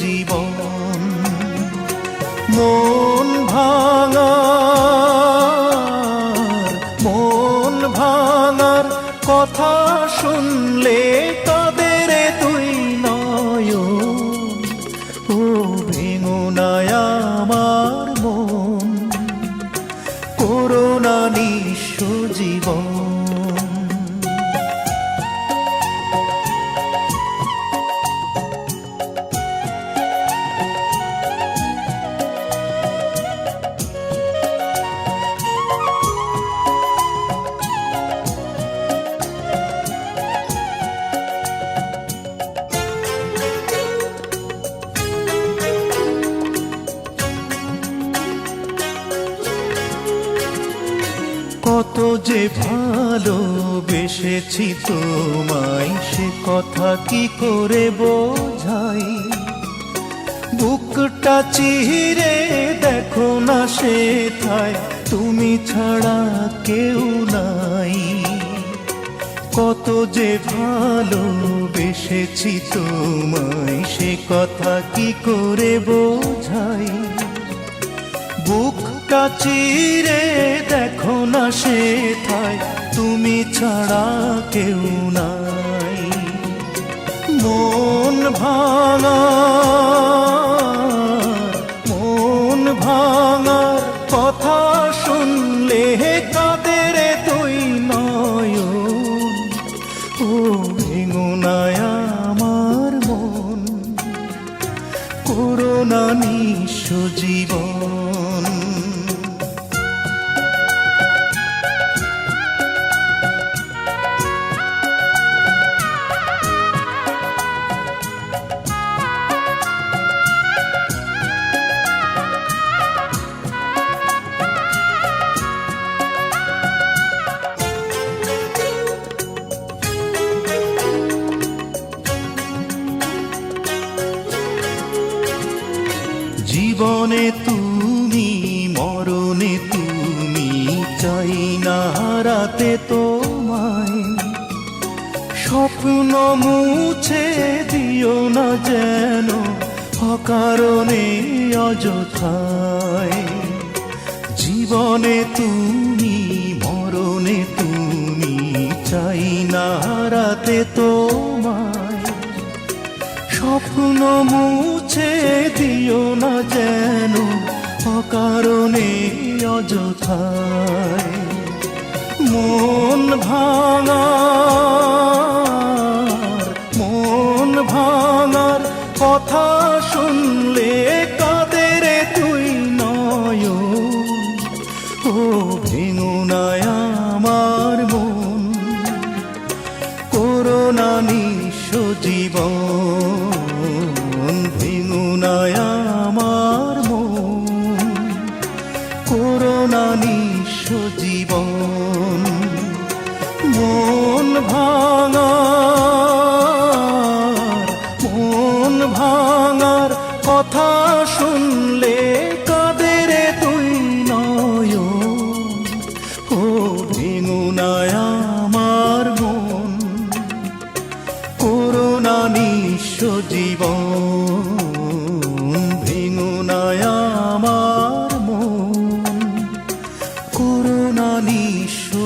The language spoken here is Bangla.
জীবন, মন ভাঙা মন ভাঙার কথা শুনলে তাদের তুই নয় ও ভেঙুনায় আমার মন। করোনা নিঃস্ব জীবন কত যে ভালোবেসেছি তোমায়, সে কথা কি করে বোঝাই? বুকটা চিরে দেখো না সে থায় তুমি ছাড়া কেউ নাই। কত যে ভালোবেসেছি তোমায়, সে কথা কি করে বোঝাই? বুকটা চিরে দেখো না সে থায় তুমি ছাড়া কেউ নাই। মন ভাঙা, মন ভাঙার কথা শুনলে কাদের তুই নয় ও ভেঙুনায় আমার মন করোনা নিঃস্ব জীবন। জীবনে তুমি, মরণে তুমি চাই না হারাতে তোমায়। স্বপ্ন মুছে দিও না যেন অকারণে অযথায়। জীবনে তুমি, মরণে তুমি চাই না হারাতে তোমায়। স্বপ্ন মুছে দিও না যেন অকারণে অযথায়। মন ভাঙা মন ভাঙার কথা শুনলে কাদের তুই নয় ও ভেঙুনায় আমার মন, করোনা নিঃস্ব জীবন নিঃস্ব জীবন ভেঙুনায় আমার মন। করুণা নিঃস্ব।